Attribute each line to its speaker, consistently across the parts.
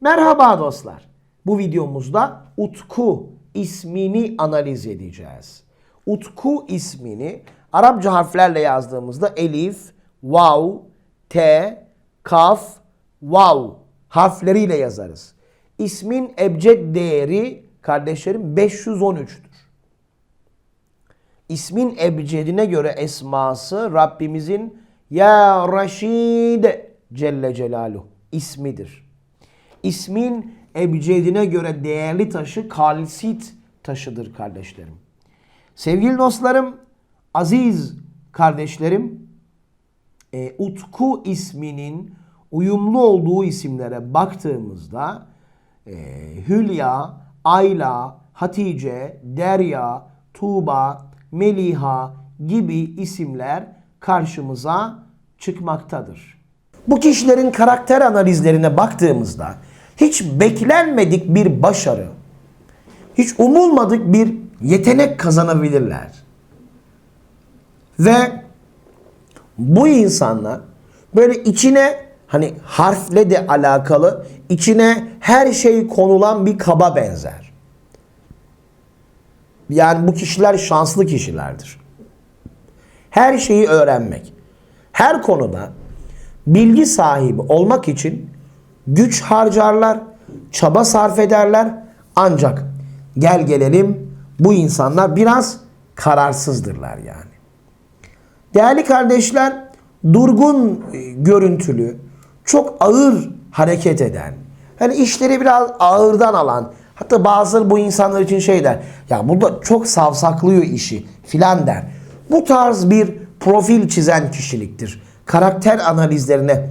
Speaker 1: Merhaba dostlar. Bu videomuzda Utku ismini analiz edeceğiz. Utku ismini Arapça harflerle yazdığımızda elif, vav, t, kaf, vav harfleriyle yazarız. İsmin ebced değeri kardeşlerim 513'tür. İsmin ebcedine göre esması Rabbimizin Ya Raşid Celle Celaluhu ismidir. İsmin ebcedine göre değerli taşı kalsit taşıdır kardeşlerim. Sevgili dostlarım, aziz kardeşlerim, e, Utku isminin uyumlu olduğu isimlere baktığımızda e, Hülya, Ayla, Hatice, Derya, Tuğba, Meliha gibi isimler karşımıza çıkmaktadır. Bu kişilerin karakter analizlerine baktığımızda hiç beklenmedik bir başarı, hiç umulmadık bir yetenek kazanabilirler. Ve bu insanlar böyle içine hani harfle de alakalı içine her şey konulan bir kaba benzer. Yani bu kişiler şanslı kişilerdir. Her şeyi öğrenmek. Her konuda bilgi sahibi olmak için güç harcarlar, çaba sarf ederler. Ancak gel gelelim bu insanlar biraz kararsızdırlar yani. Değerli kardeşler, durgun e, görüntülü, çok ağır hareket eden, hani işleri biraz ağırdan alan, hatta bazıları bu insanlar için şey der, ya bu çok savsaklıyor işi filan der. Bu tarz bir profil çizen kişiliktir. Karakter analizlerine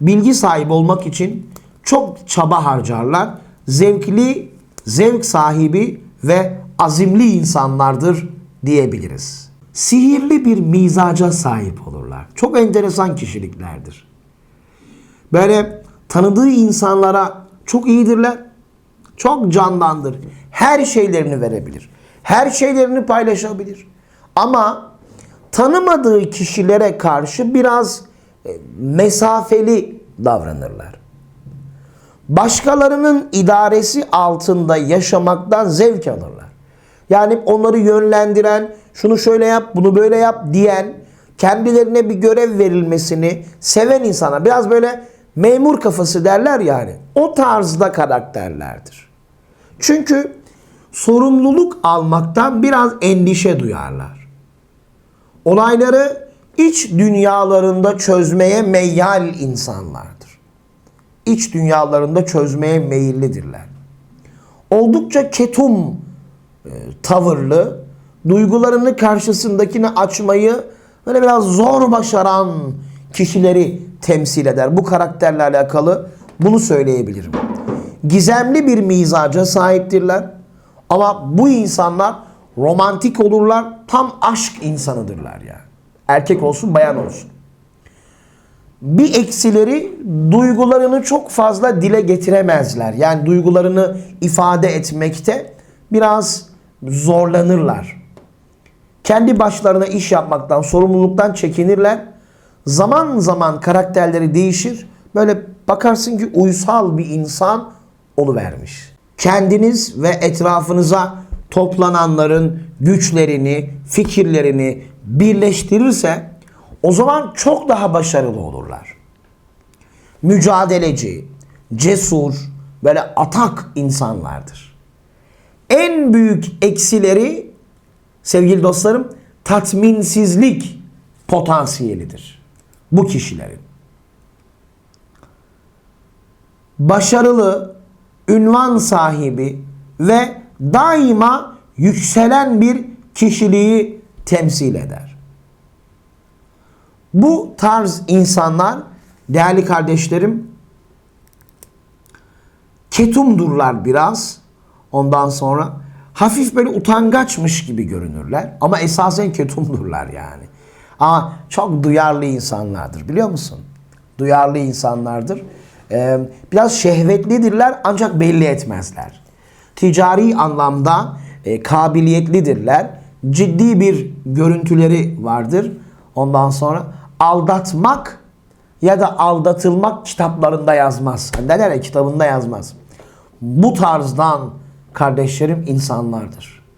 Speaker 1: bilgi sahibi olmak için çok çaba harcarlar. Zevkli, zevk sahibi ve azimli insanlardır diyebiliriz. Sihirli bir mizaca sahip olurlar. Çok enteresan kişiliklerdir. Böyle tanıdığı insanlara çok iyidirler. Çok candandır. Her şeylerini verebilir. Her şeylerini paylaşabilir. Ama tanımadığı kişilere karşı biraz mesafeli davranırlar. Başkalarının idaresi altında yaşamaktan zevk alırlar. Yani onları yönlendiren, şunu şöyle yap, bunu böyle yap diyen, kendilerine bir görev verilmesini seven insana biraz böyle memur kafası derler yani. O tarzda karakterlerdir. Çünkü sorumluluk almaktan biraz endişe duyarlar. Olayları iç dünyalarında çözmeye meyyal insanlardır. İç dünyalarında çözmeye meyillidirler. Oldukça ketum e, tavırlı, duygularını karşısındakini açmayı böyle biraz zor başaran kişileri temsil eder. Bu karakterle alakalı bunu söyleyebilirim. Gizemli bir mizaca sahiptirler. Ama bu insanlar romantik olurlar. Tam aşk insanıdırlar yani. Erkek olsun bayan olsun. Bir eksileri duygularını çok fazla dile getiremezler. Yani duygularını ifade etmekte biraz zorlanırlar. Kendi başlarına iş yapmaktan, sorumluluktan çekinirler. Zaman zaman karakterleri değişir. Böyle bakarsın ki uysal bir insan oluvermiş. Kendiniz ve etrafınıza toplananların güçlerini, fikirlerini birleştirirse o zaman çok daha başarılı olurlar. Mücadeleci, cesur, böyle atak insanlardır. En büyük eksileri sevgili dostlarım tatminsizlik potansiyelidir bu kişilerin. Başarılı, ünvan sahibi ve daima yükselen bir kişiliği temsil eder. Bu tarz insanlar değerli kardeşlerim ketumdurlar biraz. Ondan sonra hafif böyle utangaçmış gibi görünürler. Ama esasen ketumdurlar yani. Ama çok duyarlı insanlardır biliyor musun? Duyarlı insanlardır. Ee, biraz şehvetlidirler ancak belli etmezler. Ticari anlamda e, kabiliyetlidirler. Ciddi bir görüntüleri vardır. Ondan sonra aldatmak ya da aldatılmak kitaplarında yazmaz. Ne der ya kitabında yazmaz. Bu tarzdan kardeşlerim insanlardır.